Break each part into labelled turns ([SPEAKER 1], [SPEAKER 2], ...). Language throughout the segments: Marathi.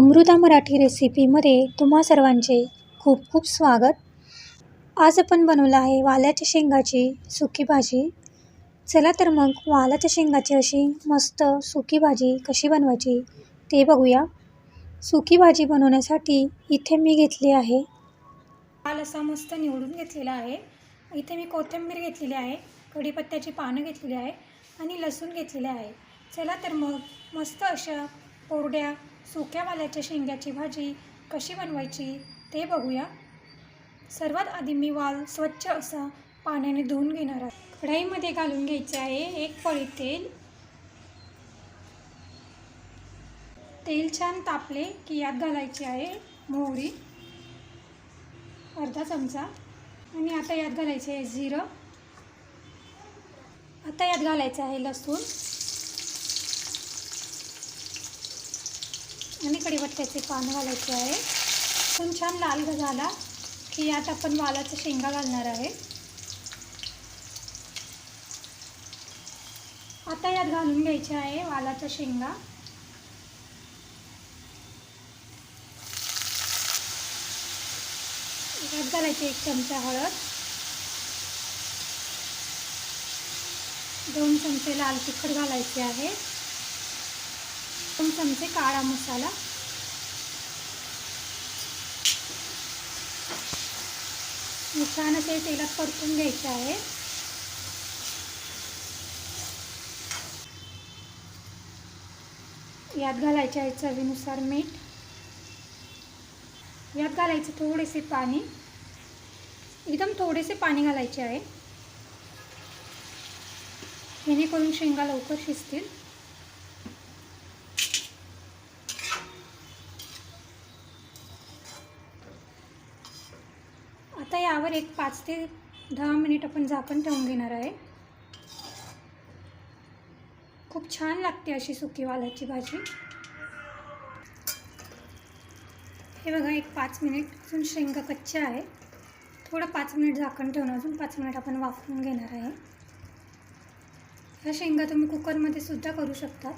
[SPEAKER 1] अमृता मराठी रेसिपीमध्ये तुम्हा सर्वांचे खूप खूप स्वागत. आज आपण बनवलं आहे वाल्याच्या शेंगाची सुकी भाजी. चला तर मग वालाच्या शेंगाची अशी मस्त सुकी भाजी कशी बनवायची ते बघूया. सुकी भाजी बनवण्यासाठी इथे मी घेतली आहे. वाल असा मस्त निवडून घेतलेला आहे. इथे मी कोथिंबीर घेतलेली आहे कढीपत्त्याची पानं घेतलेली आहे आणि लसूण घेतलेले आहे. चला तर मग मस्त अशा कोरड्या सुक्या वाल्याच्या शेंग्याची भाजी कशी बनवायची ते बघूया. सर्वात आधी मी वाल स्वच्छ असा पाण्याने धुवून घेणार आहे. कढाईमध्ये घालून घ्यायचे आहे एक पळी तेल. तेल छान तापले की यात घालायची आहे मोहरी. अर्धा चमचा. आणि आता यात घालायचे आहे जिरं. आता यात घालायचं आहे लसूण. आणि कढीपत्त्याचे पानं घालायचे आहे. पण छान लाल झाला की यात आपण वालाचा शेंगा घालणार आहे. आता यात घालून घ्यायचे आहे वालाचा शेंगा. यात घालायची एक चमचा हळद. दोन चमचे लाल तिखट घालायचे आहे. दोन चमचे काळा मसाला. छान असे तेलात परतून घ्यायचे आहे. यात घालायचे आहे चवीनुसार मीठ. यात घालायचे थोडेसे पाणी. एकदम थोडेसे पाणी घालायचे आहे. जेणेकरून शेंगा लवकर शिजतील आता यावर एक पाच ते दहा मिनिट आपण झाकण ठेवून घेणार आहे. खूप छान लागते अशी सुकी वालाची भाजी. हे बघा एक पाच मिनिट अजून शेंगा कच्च्या आहे. थोडं पाच मिनिट झाकण ठेवून अजून पाच मिनिट आपण वाफरून घेणार आहे. ह्या शेंगा तुम्ही कुकरमध्ये सुद्धा करू शकता.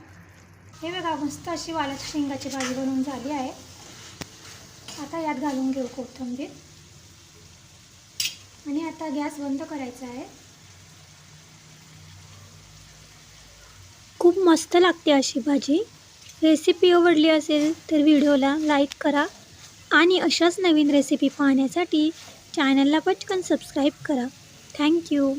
[SPEAKER 1] हे बघा मस्त अशी वालाची शेंगाची भाजी बनवून झाली आहे. आता यात घालून घेऊ कोथिंबीर. आणि आता गॅस बंद करायचा आहे. खूप मस्त लागते अशी भाजी. रेसिपी आवडली असेल तर व्हिडिओला लाईक करा आणि अशाच नवीन रेसिपी पाहण्यासाठी चॅनलला पटकन सबस्क्राईब करा. थँक्यू